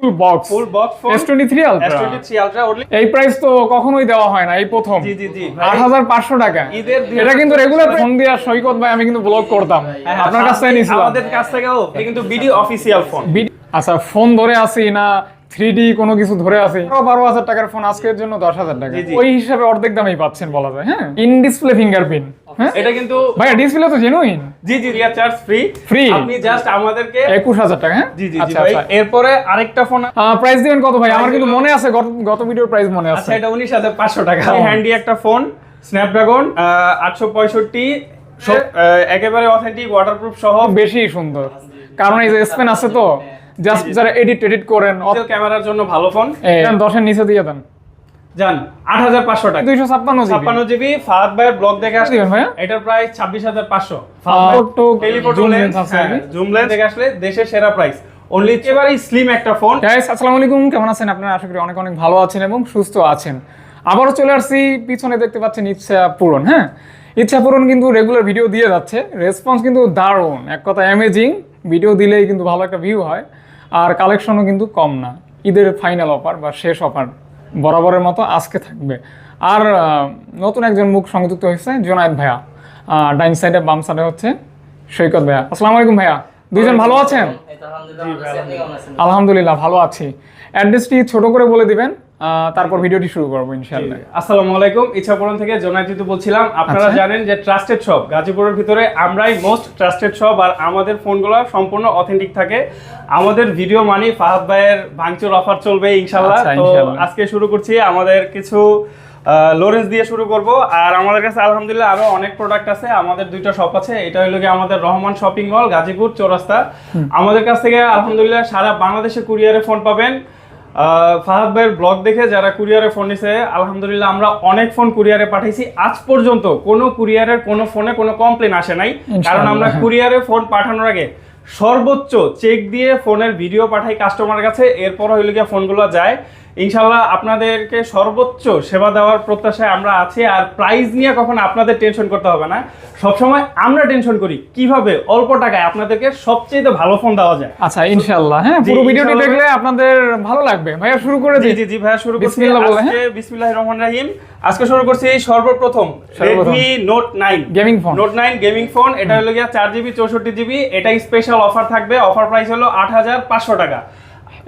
Full box full box phone S23 Ultra. S23 Ultra only. এই price তো কখনোই দেওয়া হয় না এই প্রথম। জি জি জি আট হাজার পাঁচশো টাকা। ঈদের এটা কিন্তু রেগুলার ফোন দিয়া সৈকত ভাই আমি কিন্তু ব্লগ করতাম। হ্যাঁ, আপনার কাছ থেকে নিছিলাম আমাদের কাছ থেকেও কিন্তু বিডি অফিসিয়াল ফোন আচ্ছা ফোন ধরে আসি না থ্রি কোনো কিছু ধরে আসি বারো হাজার টাকার ফোন আজকের জন্য দশ হাজার টাকা। ওই হিসাবে অর্ধেক দামেই পাচ্ছেন বলা যায় হ্যাঁ? ইন ডিসপ্লে ফিঙ্গারপ্রিন্ট এটা কিন্তু ভাইয়া ডিসপ্লে তো জেনুইন জি জি ফ্রি? আপনি জাস্ট আমাদেরকে টাকা হ্যাঁ? জি জি জি আচ্ছা আচ্ছা। এরপরে আরেকটা ফোন প্রাইস দিবেন কত ভাই? আমার কিন্তু মনে আছে গত- ভিডিওর প্রাইস মনে আছে। আচ্ছা এটা পাঁচশো টাকা। হ্যান্ডি একটা ফোন স্ন্যাপড্রাগন আটশো পঁয়ষট্টি। একেবারে অথেন্টিক ওয়াটারপ্রুফ সহ। বেশি সুন্দর। কারণ এই যে স্পেন আছে তো। জাস্ট যারা এডিট এডিট করেন ক্যামেরার জন্য ভালো ফোন দশের নিচে দিয়ে দেন। যান আট হাজার পাঁচশো টাকা। দুইশো ছাপ্পান্ন ছাপ্পান্ন জিবি ফাহাদ ভাইয়ের ব্লগ দেখে আসলে এটার প্রায় ছাব্বিশ হাজার পাঁচশো। জুম লেন্স দেখে আসলে দেশের সেরা প্রাইস অনলি স্লিম একটা ফোন গাইস আসসালামু আলাইকুম কেমন আছেন আপনারা? আশা করি অনেক অনেক ভালো আছেন এবং সুস্থ আছেন। আবারও চলে আসছি পিছনে দেখতে পাচ্ছেন ইচ্ছা পূরণ হ্যাঁ? ইচ্ছা পূরণ কিন্তু রেগুলার ভিডিও দিয়ে যাচ্ছে। রেসপন্স কিন্তু দারুণ এক কথা অ্যামেজিং ভিডিও দিলেই কিন্তু ভালো একটা ভিউ হয়। আর কালেকশনও কিন্তু কম না। ঈদের ফাইনাল অফার বা শেষ অফার বরাবরের মতো আজকে থাকবে। আর নতুন একজন মুখ সংযুক্ত হয়েছে জোনায়েদ ভাইয়া। ডাইন সাইডে বাম সাইডে হচ্ছে সৈকত ভাইয়া। আসসালামু আলাইকুম ভাইয়া। দুজন ভালো আছেন? আলহামদুলিল্লাহ। ভালো আছি। অ্যাড্রেসটি ছোট করে বলে দিবেন। তারপর ভিডিওটি শুরু করব ইনশাআল্লাহ। আসসালামু আলাইকুম ইচ্ছাপুরন থেকে জোনাইতিতু বলছিলাম। আপনারা আচ্ছা। জানেন যে ট্রাস্টেড শপ গাজীপুরের ভিতরে আমরাই মোস্ট ট্রাস্টেড শপ আর আমাদের ফোনগুলো সম্পূর্ণ অথেন্টিক থাকে। আমাদের ভিডিও মানি ফাহাদ ভাইয়ের ভাঙচুর অফার চলবে ইনশাল্লাহ আচ্ছা, তো আজকে শুরু করছি আমাদের কিছু লোরেন্স দিয়ে শুরু করব। আর আমাদের কাছে আলহামদুলিল্লাহ আরও অনেক প্রোডাক্ট আছে। আমাদের দুইটা শপ আছে। এটা হলো গিয়ে আমাদের রহমান শপিং মল গাজীপুর চৌরাস্তা। আমাদের কাছ থেকে আলহামদুলিল্লাহ সারা বাংলাদেশে কুরিয়ারে ফোন পাবেন। ফাহাদ ভাইয়ের ব্লগ দেখে যারা কুরিয়ারে ফোন নিছে আলহামদুলিল্লাহ আমরা অনেক ফোন কুরিয়ারে পাঠাইছি। আজ পর্যন্ত কোনো কুরিয়ারের কোনো ফোনে কোনো কমপ্লেন আসে নাই। কারণ আমরা। কুরিয়ারে ফোন পাঠানোর আগে সর্বোচ্চ চেক দিয়ে ফোনের ভিডিও পাঠাই কাস্টমারের কাছে এরপর হইলে গিয়ে ফোনগুলো যায়। ইনশাল্লাহ আপনাদেরকে সর্বোচ্চ সেবা দেওয়ার প্রত্যাশায় আমরা আছি আর প্রাইস নিয়ে কখনো আপনাদের টেনশন করতে হবে না। সবসময় আমরা টেনশন করি কীভাবে অল্প টাকায় আপনাদেরকে সবচেয়ে ভালো ফোন দেওয়া যায়। আচ্ছা ইনশাআল্লাহ হ্যাঁ পুরো ভিডিওটি দেখলে আপনাদের ভালো লাগবে। ভাইয়া শুরু করে দিই। জি জি ভাইয়া শুরু করছি। বিসমিল্লাহ বলে, আজকে বিসমিল্লাহির রহমানির রহিম। আজকে শুরু করছি সর্বপ্রথম সর্বপ্রথম। Redmi Note 9 gaming phone note nine gaming phone এটা হলো গিয়া চার জিবি চৌষট্টি জিবি এটাই স্পেশাল অফার থাকবে। অফার প্রাইস হলো আট হাজার পাঁচশো টাকা।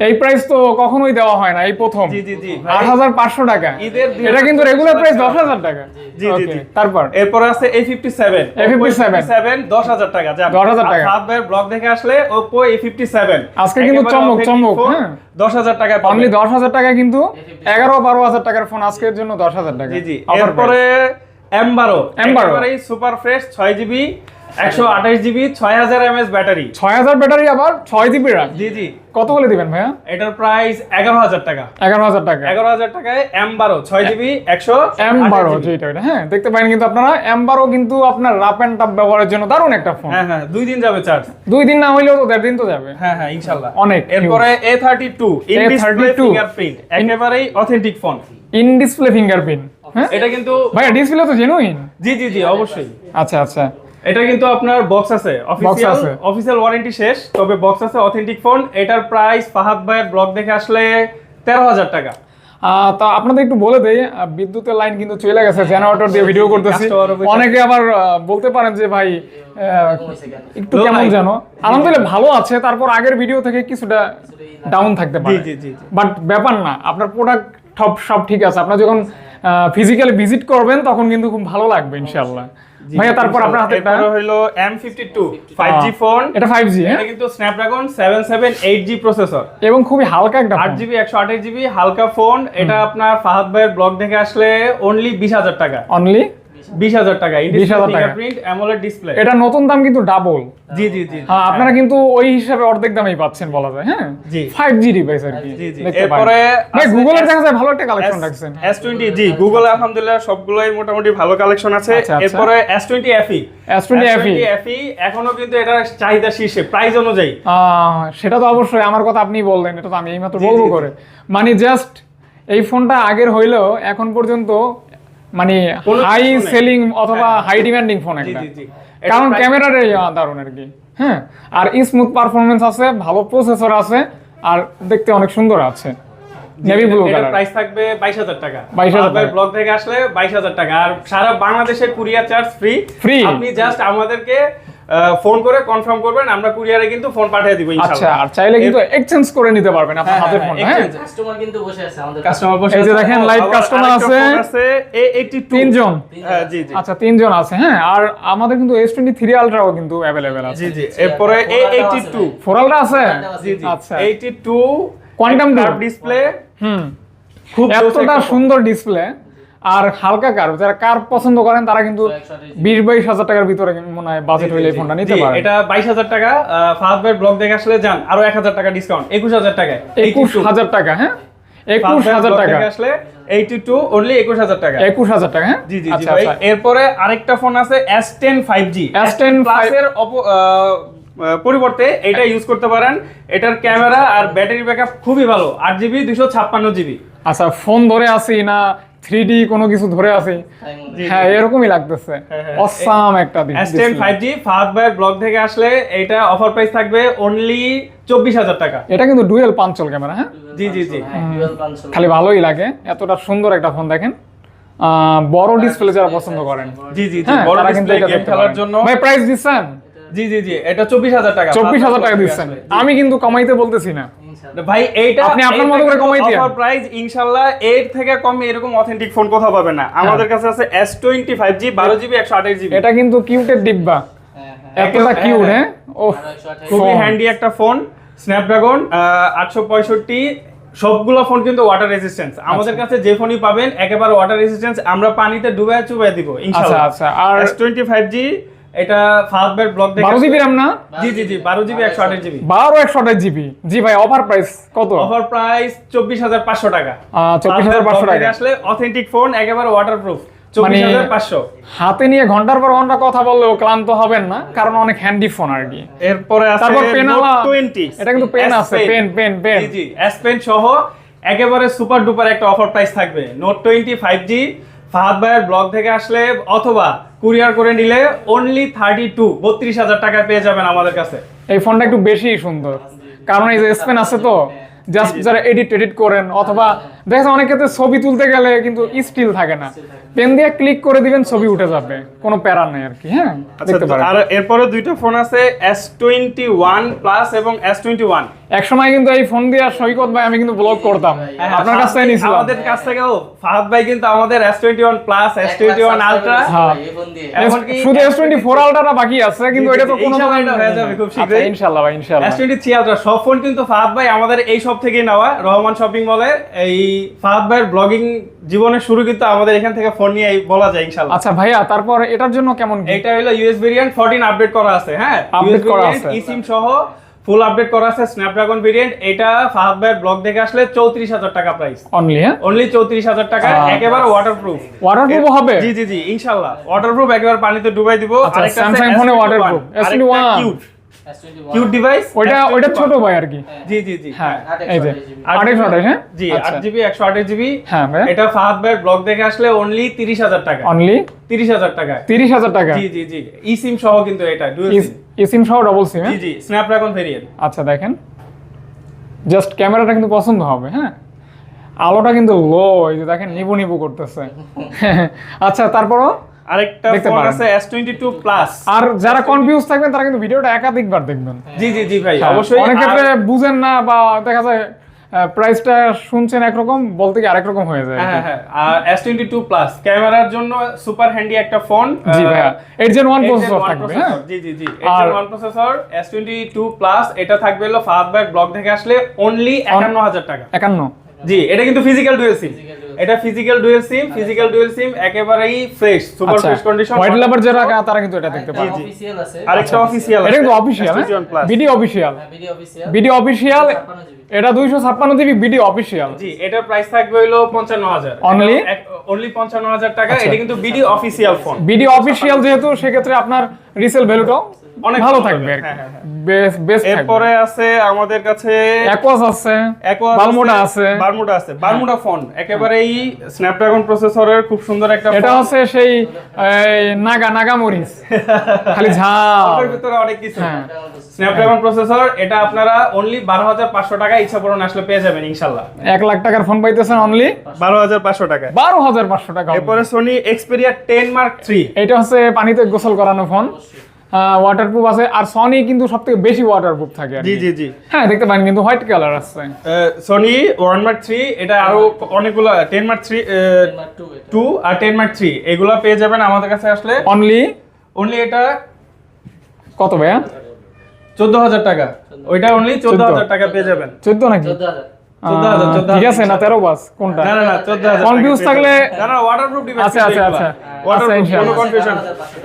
এই প্রাইস তো কখনোই দেওয়া হয় না এই প্রথম। জি জি জি ভাই। আট হাজার পাঁচশো টাকা। ঈদের এটা কিন্তু রেগুলার প্রাইস টাকা। দশ হাজার টাকা। জি, জি, জি। তারপর? এরপরে আছে A fifty seven A57 seven দশ হাজার টাকা। যান 10,000 টাকা। সাত ভাইয়ের ব্লগ দেখে আসলে ওপো এ ফিফটি সেভেন আজকে কিন্তু চমক, চমক, হ্যাঁ। দশ হাজার টাকায় অনলি পাবেন দশ হাজার টাকা কিন্তু এগারো বারো হাজার টাকার ফোন আজকের জন্য দশ হাজার টাকা। জি জি এরপরে এম বারো M12 সুপার ফ্রেশ ছয় জিবি একশো আঠাশ জিবি ছয় হাজার এমএস ব্যাটারি। ছয় হাজার ব্যাটারি আবার ছয় জিবি রাখ জি জি। কত বলে দিবেন ভাইয়া? এটার প্রাইস এগারো হাজার টাকা। এগারো হাজার টাকা। এগারো হাজার টাকায় এম বারো ছয় জিবি একশো এম বারো যেটা এটা হ্যাঁ দেখতে পারেন কিন্তু আপনারা এম বারো কিন্তু আপনার রাপ অ্যান্ড টাপ ব্যবহারের জন্য দারুণ একটা ফোন হ্যাঁ হ্যাঁ দুই দিন যাবে চার্জ দুই দিন না হইলেও তো দেড় দিন তো যাবে। হ্যাঁ হ্যাঁ ইনশাল্লাহ। অনেক এরপরে A thirty two display A32 fingerprint একেবারেই authentic phone in display fingerprint এটা কিন্তু ভাইয়া ডিসপ্লে তো জেনুইন জি জি জি অবশ্যই। আচ্ছা আচ্ছা। এটা কিন্তু আপনার বক্স আছে। অফিসিয়াল। অফিসিয়াল ওয়ারেন্টি শেষ তবে বক্স আছে অথেন্টিক ফোন এটার প্রাইস ফাহাদ ভাইয়ের ব্লগ দেখে আসলে তেরো হাজার টাকা। তা আপনাদের একটু বলে দেই বিদ্যুতের লাইন কিন্তু চলে গেছে জেনারেটর দিয়ে ভিডিও করতেছি। অনেকে আবার বলতে পারেন যে ভাই একটু কেমন। জানো আলহামদুলিল্লাহ ভালো আছে। তারপর আগের ভিডিও থেকে কিছুটা ডাউন থাকতে পারে। জি, জি, জি। বাট ব্যাপার না আপনার প্রোডাক্ট সব সব ঠিক আছে। আপনার যখন ফিজিক্যালি ভিজিট করবেন তখন কিন্তু খুব ভালো লাগবে ইনশাআল্লাহ। ভাইয়া তারপর আপনার হাতে এটা হলো M fifty two five G phone এটা ফাইভ জি হ্যাঁ? এটা কিন্তু Snapdragon seven seven eight G processor এবং খুবই হালকা একটা আট phone। জিবি একশো আঠাশ জিবি হালকা ফোন এটা আপনার ফাহাদ ভাইয়ের ব্লগ থেকে আসলে অনলি বিশ হাজার টাকা। অনলি 20,000 টাকা। ফিঙ্গারপ্রিন্ট অ্যামোলেড ডিসপ্লে এটা নতুন দাম কিন্তু ডাবল জি জি জি। হ্যাঁ আপনারা কিন্তু ওই হিসাবে অর্ধেক দামেই পাচ্ছেন বলা যায় হ্যাঁ? জি। ফাইভ জি ডিভাইস আর কি জি, জি। এরপরে ভাই গুগলের দেখা যায় ভালো একটা কালেকশন রাখছেন। এস টোয়েন্টি জি গুগল আলহামদুলিল্লাহ সবগুলোই মোটামুটি ভালো কালেকশন আছে। আচ্ছা, আচ্ছা। এরপরে এস টোয়েন্টি এফি S20 FE এখনও কিন্তু এটা চাহিদা শীর্ষে প্রাইস অনুযায়ী। সেটা তো অবশ্যই আমার কথা আপনি বললেন এটা তো আমি এইমাত্র বলব। করে। মানে জাস্ট এই ফোনটা আগের হইলেও এখন পর্যন্ত মানে হাই সেলিং অথবা। হাই ডিমান্ডিং ফোন একটা। কারণ ক্যামেরার দারুণ আর কি। হ্যাঁ? আর স্মুথ পারফরমেন্স আছে ভালো প্রসেসর আছে আর দেখতে অনেক সুন্দর আছে। নেভি ব্লু কালার প্রাইস থাকবে বাইশ হাজার টাকা। 22,000 টাকা। ব্লগ থেকে আসলে বাইশ হাজার টাকা। আর সারা বাংলাদেশে কুরিয়ার চার্জ ফ্রি ফ্রি আপনি জাস্ট আমাদেরকে ফোন করে কনফার্ম করবেন আমরা কুরিয়ারে কিন্তু ফোন পাঠিয়ে দিব আচ্ছা আর চাইলে কিন্তু এক্সচেঞ্জ করে নিতে পারবেন আপনার হ্যাঁ, হাতের হ্যাঁ, ফোন হ্যাঁ। exchange। কাস্টমার কিন্তু বসে আছে আমাদের কাস্টমার বসে এই যে আছে। দেখেন, customer আরেকটা আছে। ফোন আছে A82 তিনজন। হ্যাঁ জি জি। আচ্ছা তিনজন আছে হ্যাঁ? আর আমাদের কিন্তু এস টোয়েন্টি থ্রি আলট্রাও কিন্তু অ্যাভেলেবেল আছে। জি জি এরপরে A82 ফোরালটা আছে জি জি। আচ্ছা। 82 Quantum কার্ভ Duo? ডিসপ্লে হুম। খুব এতটা সুন্দর ডিসপ্লে আর হালকা কার যারা কার পছন্দ করেন তারা কিন্তু বিশ বাইশ হাজার টাকার ভিতরে মনে হয় বাজেট হইলে ফোনটা নিতে জি, পারেন। এটা বাইশ হাজার টাকা ফার্স্ট বাই ব্লগ দেখে আসলে যান আরও এক হাজার টাকা ডিসকাউন্ট একুশ হাজার টাকায়। একুশ হাজার টাকা হ্যাঁ? একুশ হাজার টাকা। আসলে এইটি টু অনলি একুশ হাজার টাকা। একুশ হাজার টাকা হ্যাঁ? জি জি আচ্ছা আচ্ছা। এরপরে আরেকটা ফোন আছে এস টেন ফাইভ জি S10 প্লাসের পরিবর্তে এটা ইউজ করতে পারেন। এটার ক্যামেরা আর ব্যাটারি ব্যাকআপ খুবই ভালো আট জিবি দুশো ছাপ্পান্ন জিবি আচ্ছা ফোন ধরে আসি না থ্রি ডি কোনো কিছু ধরে মনে হয়। এরকমই লাগতেছে। হ্যাঁ, হ্যাঁ। অসাম একটা টেন ফাইভ জি ফাহাদ ভাইয়ের ব্লগ থেকে আসলে এটা অফার প্রাইস থাকবে অনলি চব্বিশ হাজার টাকা। এটা কিন্তু ডুয়েল পাঞ্চল ক্যামেরা হ্যাঁ? জি, জি, জি। হ্যাঁ। খালি ভালোই লাগে। এতটা সুন্দর একটা ফোন দেখেন। আহ, বড় ডিসপ্লে যারা পছন্দ করেন। জি জি জি হ্যাঁ বড় ডিসপ্লে গেম খেলার জন্য ভাই প্রাইস দিচ্ছেন? জি জি জি এটা চব্বিশ হাজার টাকা চব্বিশ হাজার টাকা দিচ্ছেন। আমি কিন্তু কমাইতে বলতেছি না। ভাই এইটা আপনি আপনার মতো করে কমাই দিয়েন। অফার প্রাইস ইনশাআল্লাহ এর থেকে কমে এরকম অথেন্টিক ফোন কোথাও পাবেন না। আমাদের কাছে আছে S25G 12GB 128GB এটা কিন্তু কিউটের ডিব্বা। হ্যাঁ, হ্যাঁ। এতটা হ্যাঁ, কিউট হ্যাঁ। হ্যাঁ ও খুবই হ্যান্ডি একটা ফোন স্ন্যাপড্রাগন আটশো পঁয়ষট্টি সবগুলো ফোন কিন্তু ওয়াটার রেজিস্ট্যান্স আমাদের আচ্ছা। কাছে যে ফোনই পাবেন একেবারে ওয়াটার রেজিস্ট্যান্স আমরা পানিতে ডুবায় চুবাই দিব আচ্ছা ইনশাআল্লাহ। আচ্ছা আর S25G এটা ফাস্ট বেড ব্লক দেখে বারো জিবি র্যাম না? জি জি জি বারো জিবি একশো আঠাশ জিবি বারো একশো আঠাশ জিবি জি ভাই অফার প্রাইস কত? অফার প্রাইস চব্বিশ হাজার পাঁচশো টাকা। চব্বিশ হাজার পাঁচশো টাকা। আসলে অথেন্টিক ফোন একেবারে ওয়াটারপ্রুফ চব্বিশ হাজার পাঁচশো। হাতে নিয়ে ঘণ্টার পর ঘণ্টা কথা বললেও ক্লান্ত হবেন না কারণ অনেক হ্যান্ডি ফোন আর কি। এরপরে তারপর পেন এটা কিন্তু পেন আছে পেন পেন পেন জি জি এস পেন সহ একেবারে সুপার ডুপার একটা অফার প্রাইস থাকবে। Note twenty five G Fahad ভাইয়ের ব্লগ থেকে আসলে অথবা কুরিয়ার করে নিলে অনলি থার্টি টু বত্রিশ হাজার টাকায় পেয়ে যাবেন আমাদের কাছে। এই ফোনটা একটু বেশি সুন্দর। কারণ এই যে স্পেন আছে তো জাস্ট যারা এডিট এডিট করেন, অথবা দেখা যায় অনেক ক্ষেত্রে ছবি তুলতে গেলে কিন্তু স্টিল থাকে না। পেন দিয়ে ক্লিক করে দিবেন ছবি উঠে যাবে। কোনো প্যারা নেই আর কি হ্যাঁ? দেখতে পারেন। আচ্ছা, আর এরপরে দুইটা ফোন আছে এস টোয়েন্টি ওয়ান প্লাস এবং এস টোয়েন্টি ওয়ান এক সময় কিন্তু এই ফোন দিয়ে সৈকত ভাই আমি কিন্তু ব্লগ করতাম। আপনার কাছ থেকে নিয়েছিলাম আমাদের কাছ থেকেও ফাহাদ ভাই কিন্তু আমাদের S twenty one plus S এক টোয়েন্টি ওয়ান লাখ আলট্রা হ্যাঁ। এই ফোন দিয়ে। এমনকি শুধু এস টোয়েন্টি ফোর আলট্রাটা বাকি আছে কিন্তু এটা তো কোনো ইনশাআল্লাহ হয়ে যাবে খুব শীঘ্রই। আচ্ছা, ইনশাল্লাহ ভাই ইনশাল্লাহ। এস টোয়েন্টি থ্রি আলট্রা সব ফোন কিন্তু ফাহাদ ভাই আমাদের এই সব থেকেই নেওয়া রহমান শপিং মলে এই ফাহাদ ভাইয়ের ব্লগিং জীবনের শুরু কিন্তু আমাদের এখান থেকে ফোন নিয়ে বলা যায় আচ্ছা ভাইয়া তারপর এটার জন্য কেমন এটা হলো ইউএস ভেরিয়েন্ট 14 আপডেট করা আছে হ্যাঁ? Update করা আছে। ইসিম সহ ফুল আপডেট করা আছে স্ন্যাপড্রাগন ভেরিয়েন্ট এটা ফাহাদ ভাইয়ের ব্লগ দেখে আসলে 34000 টাকা প্রাইস অনলি হ্যাঁ? অনলি 34000 টাকা আহ, একেবারে ওয়াটারপ্রুফ ওয়াটারপ্রুফ হবে? জি জি জি ইনশাআল্lah ওয়াটারপ্রুফ একবার পানিতে ডুবাই দিব। আচ্ছা, আরেকটা waterproof, S21 cute S21 cute device ওইটা ওইটা ছোট ভাই আর কি। জি জি জি। হ্যাঁ আট এই যে একশো আট আঠাশ আঠাশ হ্যাঁ? জি আচ্ছা। আট জিবি একশো আঠাশ জিবি। হ্যাঁ এটা ফাহাদ ভাইয়ের ব্লগ দেখে আসলে অনলি তিরিশ হাজার টাকা। অনলি তিরিশ হাজার টাকা। তিরিশ হাজার টাকা? জি জি জি। ই সিম সহ কিন্তু এটা ডুয়েল সিম সিম সহ ডবল সিম জি জি স্ন্যাপড্রাগন ভেরিয়েন্ট আচ্ছা দেখেন। জাস্ট ক্যামেরাটা কিন্তু পছন্দ হবে হ্যাঁ? আলোটা কিন্তু লো এই যে দেখেন নিবু নিবু করতেছে। আচ্ছা তারপরও? আরেকটা ফোন আছে S22 প্লাস আর যারা কনফিউজ থাকবেন তারা কিন্তু ভিডিওটা একাধিকবার দেখবেন। জি জি জি ভাই হ্যাঁ, অবশ্যই। অনেক ক্ষেত্রে বুঝেন না বা দেখা যায় প্রাইসটা শুনছেন একরকম বলতে কি আরেক রকম হয়ে যায় হ্যাঁ হ্যাঁ আর S22 প্লাস ক্যামেরার জন্য সুপার হ্যান্ডি একটা ফোন জি এইট জেন ওয়ান প্রসেসর থাকবে হ্যাঁ? জি জি জি আর- 8 প্রসেসর S22 প্লাস এটা থাকবে হলো ভাই ব্লগ থেকে আসলে অনলি 51000 টাকা। একান্ন। জি এটা কিন্তু ফিজিক্যাল ডুয়াল সিম এটা physical dual sim physical dual sim একেবারেই ফ্রেশ সুপার আচ্ছা। ফ্রেশ কন্ডিশন হোয়াইট লাভার যারা তারা কিন্তু এটা দেখতে পারে জি। official আছে। আরেকটা অফিসিয়াল এটা কিন্তু official S21 plus BD official video BD official 56 GB এটা দুইশো ছাপ্পান্ন জিবি বিডি অফিসিয়াল জি এটার প্রাইস থাকবে হলো 55000 অনলি অনলি 55000 টাকা আচ্ছা। এটা কিন্তু BD official phone BD official যেহেতু সেক্ষেত্রে আপনার রিসেল ভ্যালুটাও অনেক ভালো থাকবে। হ্যাঁ, হ্যাঁ, হ্যাঁ। বেস্ট থাকবে। এরপরে আছে আমাদের কাছে অ্যাকোয়াস আছে বালমোডা আছে বারমুডা আছে বারমুডা ফোন একেবারেই স্ন্যাপড্রাগন প্রসেসরের খুব সুন্দর একটা এটা হচ্ছে সেই নাগা নাগা মরিচ খালি ঝাল। ওটার ভিতরে অনেক কিছু। স্ন্যাপড্রাগন প্রসেসর এটা আপনারা অনলি বারো হাজার পাঁচশো টাকা ইচ্ছা পূরণ আসলে পেয়ে যাবেন ইনশাল্লাহ। এক লাখ টাকার ফোন পাইতেছেন অনলি বারো হাজার পাঁচশো টাকা। বারো হাজার পাঁচশো টাকা এরপরে Sony Xperia ten mark three এটা হচ্ছে পানিতে গোসল করানো ফোন ওয়াটারপ্রুফ আছে। আর সনি কিন্তু সব থেকে বেশি ওয়াটারপ্রুফ থাকে জি জি জি। হ্যাঁ দেখতে পারেন কিন্তু হোয়াইট কালার আছে। সোনি ওয়ান মার্ক থ্রি এটা আরও অনেকগুলো টেন মার্ক থ্রি। টু আর টেন মার্ক থ্রি এগুলো পেয়ে যাবেন আমাদের কাছে আসলে। অনলি অনলি এটা কত ভাইয়া? চোদ্দ হাজার টাকা। ওইটা অনলি চোদ্দ হাজার টাকা পেয়ে যাবেন। চোদ্দ নাকি? 14,000 চোদ্দ হাজার। ঠিক আছে না তেরো বাস কোনটা? না না না চোদ্দ হাজার Confuse থাকলে- না না ওয়াটারপ্রুফ ডিভাইস আচ্ছা, আচ্ছা, আচ্ছা। আচ্ছা, কোনো কনফিউশন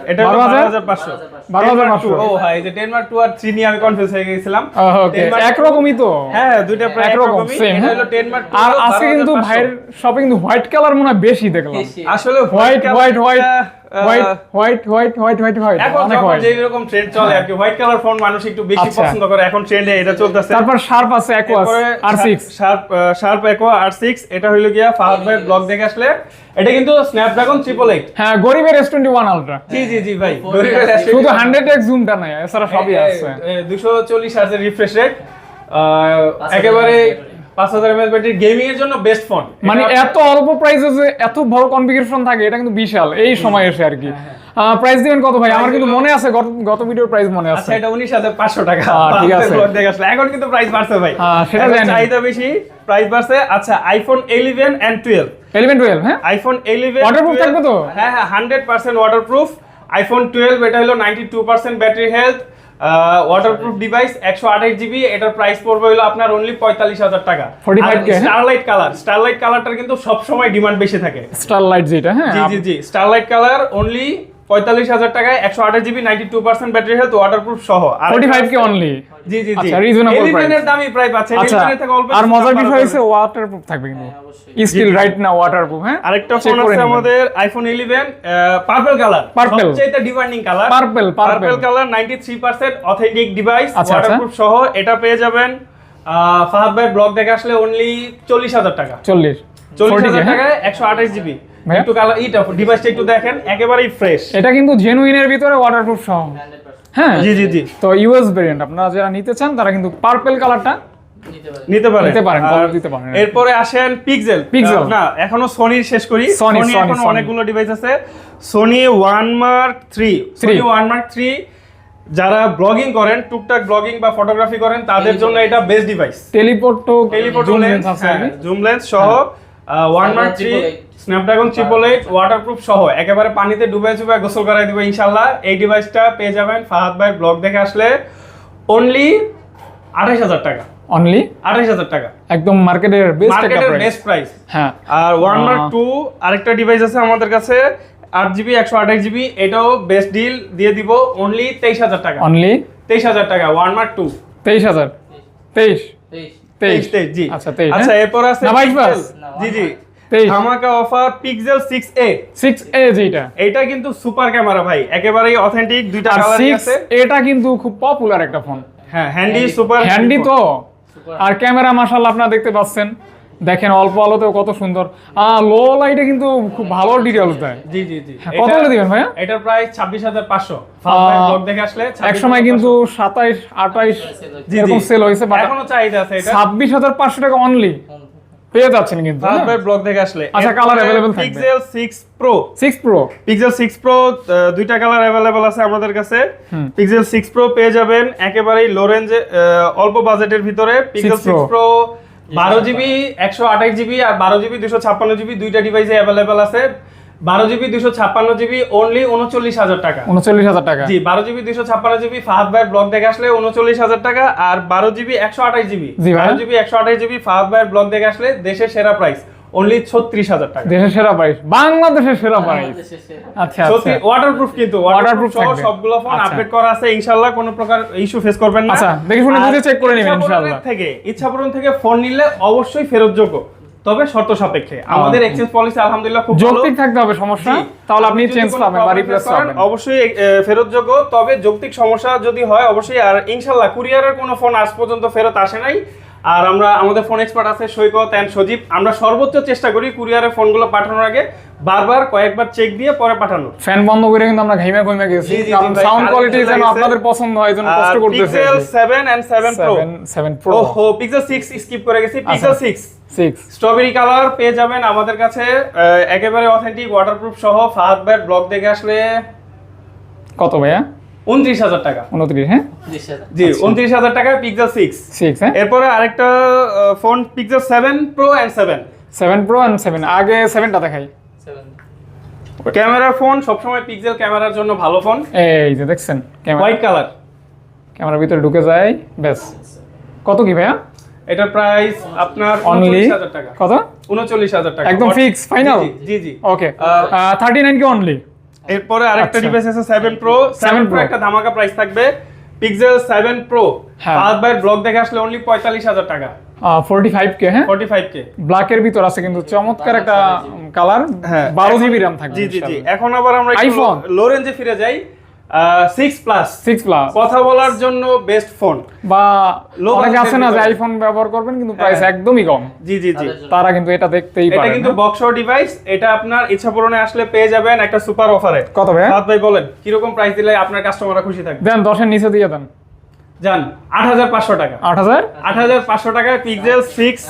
এটা বারো হাজার? পাঁচশো। বারো হাজার পাঁচশো। ও হ্যাঁ এই যে টেন মার্ক টু আর থ্রি নিয়ে আমি কনফিউজ হয়ে গেছিলাম। ওকে 10 mark two- একরকমই তো। হ্যাঁ হ্যাঁ, দুইটা প্রায় একরকম সেম আর আজকে কিন্তু ভাইয়ের শপিং কিন্তু হোয়াইট কালার মনে হয় বেশি দেখলাম। আসলে white white white white white white white white white এখন যখন হোয়াইট যে রকম ট্রেন্ড চলে আর কি হোয়াইট কালার ফোন মানুষ একটু বেশি আচ্ছা। পছন্দ করে এখন ট্রেন্ডে এটা চলতেছে। তারপর শার্প আছে Aquos R six sharp sharp Aquos R six এটা হইল গিয়া ফাহাদ ভাইয়ের ব্লগ দেখে আসলে এটা কিন্তু স্ন্যাপড্রাগন ট্রিপল এইট হ্যাঁ গরিবের এস টোয়েন্টি ওয়ান আলট্রা জি জি জি ভাই শুধু হান্ড্রেড এক্স জুমটা নাই এছাড়া সবই আছে। দুশো চল্লিশ হাজার রিফ্রেশ রেট একেবারে পাঁচ হাজার ব্যাটারি গেমিং এর জন্য বেস্ট ফোন মানে এত অল্প প্রাইসে যে এত বড় কনফিগারেশন থাকে এটা কিন্তু বিশাল এই সময় এসে আর কি। প্রাইস দিবেন কত ভাই? আমার কিন্তু মনে আছে গত গত ভিডিওর প্রাইস মনে আছে। আচ্ছা এটা উনিশ হাজার পাঁচশো টাকা। ঠিক আছে। ব্লগ দেখে আসলে। এখন কিন্তু প্রাইস বাড়ছে ভাই। সেটা জানি। চাহিদা বেশি প্রাইস বাড়ছে। আচ্ছা iPhone eleven and twelve eleven twelve হ্যাঁ? আইফোন ইলেভেন Waterproof থাকবে তো? হ্যাঁ হ্যাঁ hundred percent waterproof iPhone twelve এটা হলো ninety two percent battery health waterproof device একশো আঠাশ জিবি এটার প্রাইস পড়বে হলো আপনার অনলি পঁয়তাল্লিশ হাজার টাকা 45K? স্টারলাইট কালার স্টারলাইট কালারটার কিন্তু সবসময় ডিমান্ড বেশি থাকে স্টারলাইট যেটা হ্যাঁ জি জি জি স্টারলাইট কালার অনলি পঁয়তাল্লিশ হাজার টাকায় একশো আঠাশ GB ninety two percent battery health waterproof সহ। ফোর্টি ফাইভ কে অনলি জি জি জি। আচ্ছা, price। এলিভেনের দামই প্রায় পাচ্ছেন আচ্ছা আর মজার বিষয় হচ্ছে ওয়াটারপ্রুফ থাকবে কিন্তু। হ্যাঁ, স্টিল রাইট না ওয়াটারপ্রুফ হ্যাঁ? আরেকটা ফোন আছে আমাদের iPhone eleven purple colour Purple। সবচেয়ে demanding colour purple। Purple colour 93% authentic device. Waterproof সহ। এটা পেয়ে যাবেন ফাহাদ ভাই ব্লগ দেখে আসলে অনলি চল্লিশ হাজার টাকা। চল্লিশ। চল্লিশ হাজার হ্যাঁ? টাকায় একশো আঠাশ জিবি। ভাইয়া? একটু কালার ইটা ডিভাইসটা একটু দেখেন একেবারেই ফ্রেশ এটা কিন্তু জেনুইনের ভিতরে ওয়াটারপ্রুফ সহ। হ্যাঁ? জি জি জি। তো ইউএস ভেরিয়েন্ট আপনারা যারা নিতে চান তারা কিন্তু পার্পল কালারটা নিতে পারেন। নিতে পারেন। নিতে পারেন, দিতে পারেন। এরপরে আসেন পিক্সেল Pixel। না এখনও সোনির শেষ করি। Sony, সোনি Sony, এখন অনেকগুলো ডিভাইস আছে। Sony one mark three Sony one mark three যারা ব্লগিং করেন টুকটাক ব্লগিং বা ফটোগ্রাফি করেন তাদের জন্য এটা বেস্ট ডিভাইস টেলিপোর্ট তো জুম লেন্স। জুম সহ। One mark three Snapdragon triple eight waterproof সহ। একেবারে পানিতে ডুবে চুবে গোসল করাই দিব ইনশাল্লাহ এই ডিভাইসটা পেয়ে যাবেন ফাহাদ ভাই ব্লগ দেখে আসলে। অনলি আঠাশ হাজার টাকা। অনলি আঠাশ হাজার টাকা। একদম মার্কেটের বেস্ট মার্কেটের বেস্ট প্রাইস হ্যাঁ। আর ওয়ান মার্ক। টু আরেকটা ডিভাইস আছে আমাদের কাছে আট জিবি একশো আঠাশ জিবি এটাও বেস্ট ডিল দিয়ে দিব। অনলি তেইশ হাজার টাকা। অনলি তেইশ হাজার টাকা ওয়ান মার্ক টু তেইশ হাজার। তেইশ। তেইশ। তেইশ তেইশ জি। আচ্ছা তেইশ আচ্ছা এরপর আছে না, বাইশ Pixel। বাস? না, জি। জি ধামাকা offer Pixel six A six A যেটা এটা কিন্তু সুপার ক্যামেরা ভাই। একেবারেই অথেন্টিক দুইটা আর আছে। এটা কিন্তু খুব পপুলার একটা ফোন হ্যাঁ হ্যান্ডি সুপার হ্যান্ডি তো। আর ক্যামেরা মাশাআল্লাহ আপনার দেখতে পাচ্ছেন। দেখেন অল্প আলোতেও কত সুন্দর লো লাইটে কিন্তু খুব ভালো ডিটেলস দেয় জি জি জি হ্যাঁ, কত করে দিবেন ভাইয়া? এটার প্রায় ছাব্বিশ হাজার পাঁচশো আহ, ব্লগ দেখে আসলে এক সময় কিন্তু সাতাইশ আঠাইশ জি, এরকম জি। সেল হয়েছে বাট এখনো চাহিদা আছে এটা ছাব্বিশ হাজার পাঁচশো টাকা অনলি পেয়ে যাচ্ছেন কিন্তু ফার্স্ট ব্লগ দেখে আসলে আচ্ছা, colour available থাকবে। Pixel 6 Pro six Pro Pixel 6 Pro দুইটা কালার अवेलेबल আছে আমাদের কাছে হুম। পিক্সেল 6 প্রো পেয়ে যাবেন একেবারেই লো রেঞ্জে অল্প বাজেটের ভিতরে পিক্সেল 6 Pro। 6 প্রো বারো জিবি একশো আঠাশ জিবি আর বারো জিবি দুশো ছাপ্পান্ন জিবি দুইটা ডিভাইসে অ্যাভেলেবেল আছে। বারো জিবি দুশো ছাপ্পান্ন জিবি অনলি উনচল্লিশ হাজার টাকা। উনচল্লিশ হাজার টাকা। জি বারো জিবি দুশো ছাপ্পান্ন জিবি ফাহাদ ভাইয়ের ব্লক দেখে আসলে উনচল্লিশ হাজার টাকা আর বারো জিবি একশো আঠাশ জিবি। বারো জিবি একশো আঠাশ জিবি ফাহাদ ভাইয়ের ব্লক দেখে আসলে দেশের সেরা প্রাইস অনলি ছত্রিশ হাজার টাকা। দেশের সেরা প্রাইস বাংলাদেশের সেরা প্রাইস আচ্ছা সত্যি আচ্ছা ওয়াটারপ্রুফ কিন্তু Waterproof ওয়াটারপ্রুফ সহ সবগুলো ফোন আচ্ছা। আপডেট করা আছে ইনশাআল্লাহ কোনো প্রকার ইস্যু ফেস করবেন না। আচ্ছা, দেখে শুনে বুঝে check করে নেবেন ইনশাআল্লাহ। থেকে ইচ্ছাপূরণ থেকে ফোন নিলে অবশ্যই ফেরত যোগ্য। তবে শর্ত সাপেক্ষে আমাদের এক্সচেঞ্জ পলিসি আলহামদুলিল্লাহ খুব যৌক্তিক থাকতে হবে সমস্যা তাহলে আপনি চেঞ্জ পাবেন বা problem রিপ্লেস পাবেন। অবশ্যই ফেরতযোগ্য তবে যৌক্তিক সমস্যা যদি হয় অবশ্যই আর ইনশাল্লাহ কুরিয়ারের কোনো ফোন আজ পর্যন্ত ফেরত আসে নাই। আর আমরা আমাদের ফোন এক্সপার্ট আছে সৈকত অ্যান্ড সজীব। আমরা সর্বোচ্চ চেষ্টা করি কুরিয়ারের ফোনগুলো পাঠানোর আগে বারবার কয়েকবার চেক দিয়ে পরে পাঠানোর। ফ্যান বন্ধ করে কিন্তু আমরা ঘাইমা ঘাইমা গেছি। কারণ সাউন্ড কোয়ালিটি যেন আপনাদের পছন্দ হয় জন্য কষ্ট করতেছে। পিক্সেল 7 এন্ড 7 প্রো 7 7 প্রো ওহো পিক্সেল 6 স্কিপ করে গেছি পিক্সেল 6 6 স্ট্রবেরি কালার পেয়ে যাবেন আমাদের কাছে একেবারে অথেন্টিক ওয়াটারপ্রুফ সহ। ফাহাদ ব্লগ দেখে আসলে কত ভাইয়া? উনত্রিশ হাজার টাকা। 29 হ্যাঁ? জি উনত্রিশ হাজার টাকায় পিক্সেল সিক্স 6 হ্যাঁ? এরপরে আরেকটা phone Pixel seven pro and seven 7 pro and 7 আগে 7টা দেখাই। সেভেন ক্যামেরার ফোন সবসময় পিক্সেল ক্যামেরার জন্য ভালো ফোন এই যে দেখছেন ক্যামেরা হোয়াইট কালার ক্যামেরার ভিতরে ঢুকে যায় ব্যাস। কত কি ভাইয়া? এটার প্রাইস আপনার অনলি হাজার টাকা। কত? উনচল্লিশ হাজার টাকা। একদম fix, final? জি, জি ওকে আহ, 39 কি অনলি এরপরে আরেকটা আচ্ছা। ডিভাইস আছে 7 প্রো 7 প্রো একটা ধামাকা প্রাইস থাকবে। পিক্সেল 7 প্রো হ্যাঁ। বাই ব্লক ব্লগ দেখে আসলে অনলি পঁয়তাল্লিশ হাজার টাকা। 45 কে হ্যাঁ? ফর্টি ফাইভ কে ব্ল্যাকের ভিতর আছে কিন্তু চমৎকার একটা কালার হ্যাঁ। 12 জিবি RAM থাকবে জি জি জি। এখন আবার আমরা আইফোন লো রেঞ্জে ফিরে যাই। সিক্স প্লাস 6 প্লাস কথা বলার জন্য বেস্ট ফোন বা অনেকে আছে না যে আইফোন ব্যবহার করবেন কিন্তু প্রাইস হ্যাঁ। একদমই কম। জি জি জি। তারা কিন্তু এটা দেখতেই এটা কিন্তু বক্স ডিভাইস এটা আপনার ইচ্ছা পূরণে আসলে পেয়ে যাবেন একটা সুপার অফারে কত ভাই ফাহাদ ভাই বলেন কীরকম প্রাইস দিলে আপনার কাস্টমাররা খুশি থাকবে? দেন দশের নিচে দিয়ে দেন। জান আট হাজার পাঁচশো টাকা। আট হাজার? আট হাজার পাঁচশো টাকায় Pixel six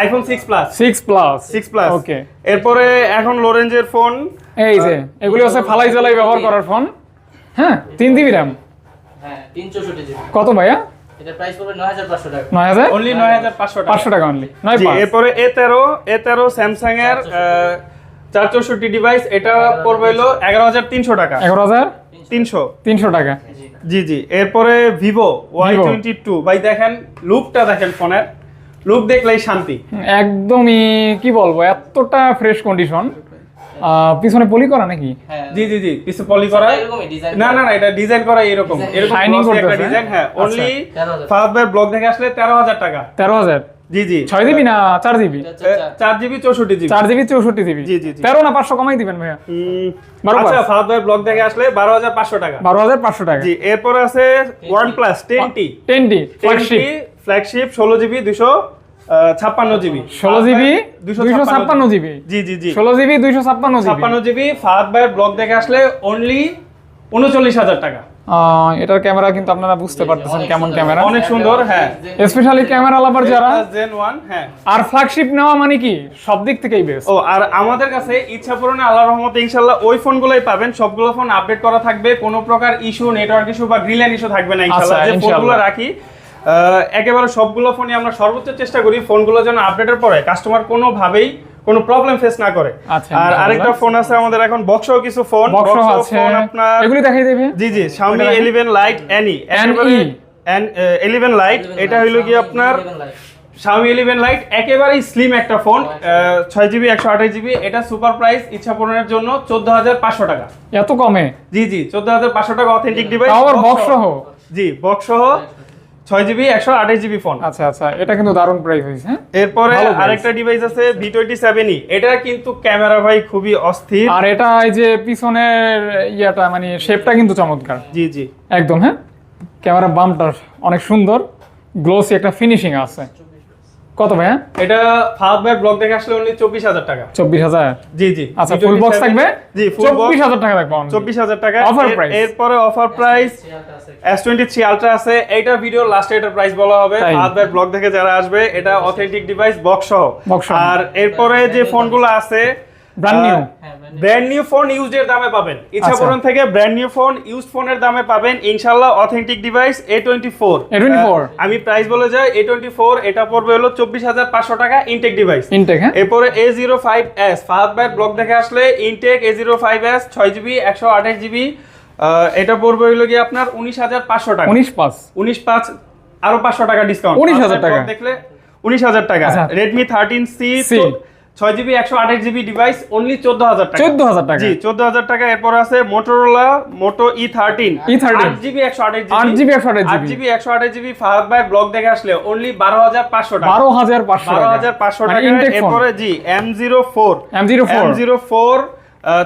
iPhone six plus six plus six plus okay এরপরে এখন লো রেঞ্জের ফোন এই যে এগুলি হচ্ছে ফালাই জ্বালাই ব্যবহার করার ফোন হ্যাঁ তিন জিবি র্যাম হ্যাঁ কত ভাইয়া? এরপরে এ তেরো এ তেরো স্যামসাং এর চার চৌষট্টি ডিভাইস এটা পড়বে হলো এগারো হাজার তিনশো টাকা। এগারো হাজার? তিনশো। তিনশো টাকা। জি। জি জি এরপরে ভিভো ওয়াই টোয়েন্টি টু ভাই দেখেন লুকটা দেখেন ফোনের। লুক দেখলেই শান্তি। একদমই কি বলব এতটা ফ্রেশ কন্ডিশন পিছনে পলি করা নাকি? হ্যাঁ। জি জি জি পিছু পলি করা। এরকমই ডিজাইন না না না এটা ডিজাইন করা এরকম। এরকম glossy একটা ডিজাইন হ্যাঁ আচ্ছা। অনলি 13,000 ফাহাদ ব্লগ দেখে আসলে তেরো হাজার টাকা। তেরো হাজার? জি জি। ছয় জিবি না চার জিবি এটা হচ্ছে চার- চার জিবি চৌষট্টি জিবি চার জিবি চৌষট্টি জিবি জি, জি, জি। তেরো না পাঁচশো কমাই দিবেন ভাইয়া? বারো আচ্ছা। ফাহাদ ব্লগ দেখে আসলে বারো হাজার পাঁচশো টাকা। বারো হাজার পাঁচশো টাকা। জি এরপরে আছে OnePlus ten T ten D flagship flagship ষোলো জিবি দুশো ছাপ্পান্ন জিবি। ষোলো জিবি দুইশো ছাপ্পান্ন জিবি। জি জি জি। ষোলো জিবি দুইশো ছাপ্পান্ন ছাপ্পান্ন জিবি ফাহাদ ভাইয়ের ব্লগ দেখে আসলে অনলি উনচল্লিশ হাজার টাকা। এটার ক্যামেরা কিন্তু আপনারা বুঝতে পারতেছেন কেমন ক্যামেরা অনেক সুন্দর হ্যাঁ। স্পেশালি ক্যামেরা লাভার যারা। জেন ওয়ান হ্যাঁ। আর ফ্ল্যাগশিপ নেওয়া মানে কি? সব দিক থেকেই বেস্ট ও আর আমাদের কাছে ইচ্ছা পূরণে রহমতে ওই ফোনগুলোই পাবেন। সবগুলো ফোন আপডেট করা থাকবে। কোনো প্রকার ইস্যু নেটওয়ার্ক ইস্যু বা গ্রিলেন ইস্যু থাকবে না আচ্ছা, যে ফোনগুলো রাখি একেবারে সবগুলো ফোনই আমরা সর্বোচ্চ চেষ্টা করি ফোনগুলো যেন আপডেটের পরে কাস্টমার কোনোভাবেই কোনো প্রবলেম ফেস না করে। আচ্ছা, আর আরেকটা ফোন আছে আমাদের এখন বক্সও কিছু ফোন বক্স আছে। ফোন আপনার এগুলি দেখাই দেবে? জি জি Xiaomi এটা দেখেন। 11 লাইট অ্যানি একেবারে এলিভেন লাইট এটা হইল কি আপনার Xiaomi 11 লাইট একেবারেই স্লিম একটা ফোন ছয় জিবি একশো আঠাশ জিবি এটা সুপার প্রাইস ইচ্ছা পূরণের জন্য চোদ্দ হাজার পাঁচশো টাকা। এত কমে? জি জি চোদ্দ হাজার পাঁচশো টাকা অথেন্টিক ডিভাইস আবার বক্স সহ? জি বক্স সহ। ছয় জিবি একশো আঠাশ জিবি ফোন। আচ্ছা আচ্ছা এটা কিন্তু দারুণ প্রাইস হয়েছে হ্যাঁ? এরপরে আরেকটা ডিভাইস আছে ভি টোয়েন্টি সেভেনই এটা কিন্তু ক্যামেরা ভাই খুবই অস্থির। আর এটা এই যে পিছনের ইয়াটা মানে শেপটা কিন্তু চমৎকার। জি জি। একদম হ্যাঁ? ক্যামেরা বামটা অনেক সুন্দর গ্লোসি একটা ফিনিশিং আছে। কত ভাইয়া এটা ফাহাদ ভাই ব্লগ দেখে আসলে অনলি চব্বিশ হাজার টাকা। চব্বিশ হাজার? জি জি। আচ্ছা ফুল বক্স থাকবে? জি ফুল বক্স চব্বিশ হাজার টাকা থাকবে only। চব্বিশ হাজার টাকা। অফার প্রাইস এরপরে offer price S twenty three ultra আছে। এইটা ভিডিও লাস্টে এটার প্রাইস বলা হবে। তাই। ভাই ব্লগ দেখে যারা আসবে এটা অথেন্টিক ডিভাইস বক্স সহ। সহ। আর এরপরে যে ফোনগুলো আছে ব্র্যান্ড নিউ ফোন ইউজড এর দামে পাবেন। ইচ্ছা আচ্ছা। থেকে ব্র্যান্ড নিউ ফোন ইউজ ফোনের দামে পাবেন ইনশাআল্লাহ authentic device A twenty four A24 আমি প্রাইস বলে যাই এ টোয়েন্টি ফোর এটা পড়বে হলো চব্বিশ হাজার পাঁচশো টাকা ইনটেক ডিভাইস ইনটেক হ্যাঁ। এরপরে A zero five S Fahad ভাইয়ের ব্লগ দেখে আসলে intact A zero five S ছয় জিবি একশো আঠাশ জিবি এটা পড়বে হইল গিয়ে আপনার উনিশ হাজার পাঁচশো টাকা। উনিশ পাঁচ। উনিশ পাঁচ আরও পাঁচশো টাকা ডিসকাউন্ট 19,000 টাকা। দেখলে উনিশ হাজার টাকা। Redmi thirteen C. ছয় জিবি একশো আঠাশ জিবি ডিভাইস অনলি চোদ্দ হাজার টাকা। চোদ্দ হাজার টাকা। জি চোদ্দ হাজার টাকা। এরপর আছে Motorola Moto E thirteen E13 আট জিবি একশো আঠাশ আট জিবি একশো আঠাশ আট জিবি একশো আঠাশ জিবি। ফাহাদ ভাই ব্লগ দেখে আসলে অনলি বারো হাজার পাঁচশো টাকা। বারো হাজার পাঁচশো বারো হাজার পাঁচশো মানে টাকা এরপরে জি M zero four M zero four zero four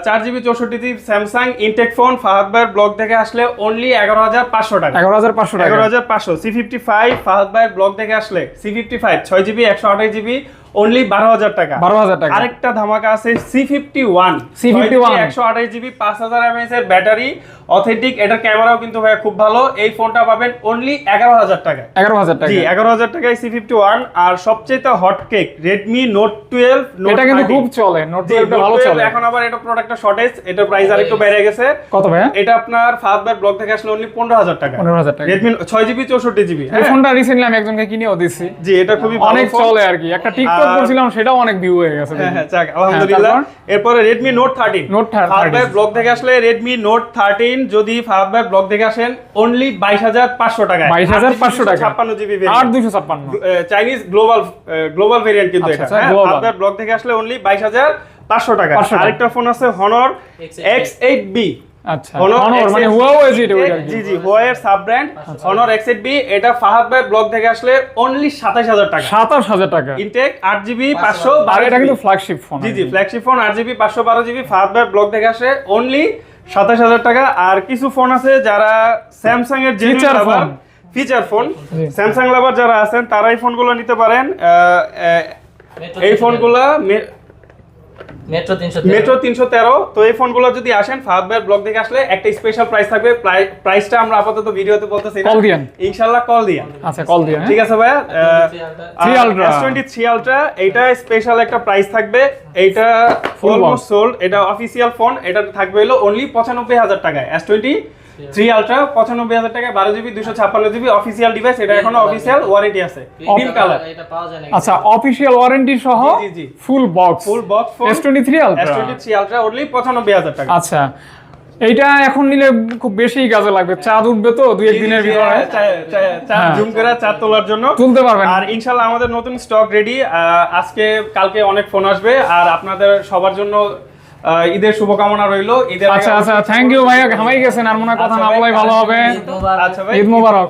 চার জিবি চৌষট্টি GB Samsung intact phone Fahad ভাইয়ের ব্লগ দেখে আসলে অনলি এগারো হাজার পাঁচশো টাকা। এগারো হাজার পাঁচশো এগারো হাজার পাঁচশো। সি ফিফটি ফাইভ ফাহাদ ভাইয়ের ব্লগ দেখে আসলে সি ফিফটি ফাইভ ছয় জিবি একশো আঠাশ জিবি। অনলি বারো হাজার টাকা। বারো হাজার টাকা। আরেকটা ধামাকা আছে সি ফিফটি ওয়ান C51 একশো আঠাশ জিবি পাঁচ হাজার এমএস এর ব্যাটারি অথেন্টিক এটার ক্যামেরাও কিন্তু ভাই খুব ভালো। এই ফোনটা পাবেন অনলি এগারো হাজার টাকা। এগারো হাজার টাকা। জি এগারো হাজার টাকায় সি ফিফটি ওয়ান আর সবচেয়ে hot cake Redmi note twelve এটা কিন্তু খুব চলে নোট ভালো চলে। এখন আবার এটা প্রোডাক্টটা শর্টেজ এটা প্রাইস আরেকটু বেড়ে গেছে। কত ভাইয়া? এটা আপনার ফার্স্ট বার ব্লক থেকে আসলে অনলি পনেরো হাজার টাকা। পনেরো হাজার টাকা। রেডমি ছয় জিবি চৌষট্টি জিবি ফোনটা রিসেন্টলি আমি একজনকে কিনেও দিচ্ছি জি এটা খুবই অনেক চলে আর কি। একটা টিকটক করছিলাম সেটাও অনেক ভিউ হয়ে গেছে হ্যাঁ হ্যাঁ যাক আলহামদুলিল্লাহ। এরপরে Redmi note thirteen Note 13 Fahad vlog থেকে আসলে রেডমি নোট থার্টিন যদি ফাহাদ ভাই ব্লগ থেকে আসেন অনলি বাইশ হাজার পাঁচশো টাকা। 22,500 টাকা। ছাপ্পান্ন জিবি আট দুশো ছাপ্পান্ন। চাইনিজ গ্লোবাল গ্লোবাল ভেরিয়েন্ট কিন্তু আচ্ছা, এটা। আচ্ছা, হ্যাঁ। ব্লগ থেকে আসলে অনলি বাইশ হাজার পাঁচশো টাকা। 500 টাকা। আরেকটা ফোন আছে হনর এক্স এইট বি আচ্ছা Honor মানে জি জি হুয়াওয়ের সাব ব্র্যান্ড বি এটা ফাহাদ ভাই ব্লগ থেকে আসলে অনলি সাতাশ হাজার টাকা। সাতাশ হাজার টাকা। ইনটেক আট জিবি পাঁচশো আর বারো এটা কিন্তু ফ্ল্যাগশিপ ফোন জি জি ফ্ল্যাগশিপ ফোন আট জিবি পাঁচশো বারো জিবি ফাহাদ ভাই ব্লগ থেকে আসে অনলি সাতাশ হাজার টাকা। আর কিছু ফোন আছে যারা স্যামসাং এর genuine feature phone Samsung lover যারা আছেন তারা এই ফোনগুলো নিতে পারেন এই 313 ফোনগুলা মেট্রো তিনশো মেট্রো তিনশো তেরো। তো এই ফোনগুলো যদি আসেন ফাহাদ ভাইয়ের ব্লগ থেকে আসলে একটা স্পেশাল প্রাইস থাকবে। প্রাইসটা আমরা আপাতত ভিডিওতে বলতেছি কল দিয়েন। ইনশাল্লাহ কল দিয়া আচ্ছা কল দিয়ে হ্যাঁ। ঠিক আছে ভাইয়া Three Ultra। S twenty three ultra এইটা স্পেশাল একটা প্রাইস থাকবে। এইটা অলমোস্ট সোল্ড এটা অফিসিয়াল ফোন এটা থাকবে হলো অনলি পঁচানব্বই হাজার টাকায়। এস টোয়েন্টি থ্রি আলট্রা পঁচানব্বই হাজার টাকায় বারো জিবি দুশো ছাপ্পান্ন জিবি অফিসিয়াল ডিভাইস এটা এখনও অফিসিয়াল ওয়ারেন্টি আছে। গ্রিন কালার এটা পাওয়া যায় না আচ্ছা অফিসিয়াল ওয়ারেন্টি সহ। Full box full box S twenty three S ultra twenty three ultra only পঁচানব্বই হাজার টাকা। আচ্ছা এইটা এখন নিলে খুব বেশি কাজে লাগবে। চাঁদ উঠবে তো দুই একদিনের ভিতরে। হ্যাঁ। জুম করে চার তোলার জন্য। তুলতে পারবেন। আর ইনশাল্লাহ আমাদের নতুন স্টক রেডি আজকে কালকে অনেক ফোন আসবে। আর আপনাদের সবার জন্য ঈদের শুভকামনা রইল। ঈদের আচ্ছা আচ্ছা থ্যাংক ইউ ভাইয়া। ঘামাই গেছেন আর মনে কথা আচ্ছা না বলাই ভালো হবে। আচ্ছা ভাই ঈদ মোবারক।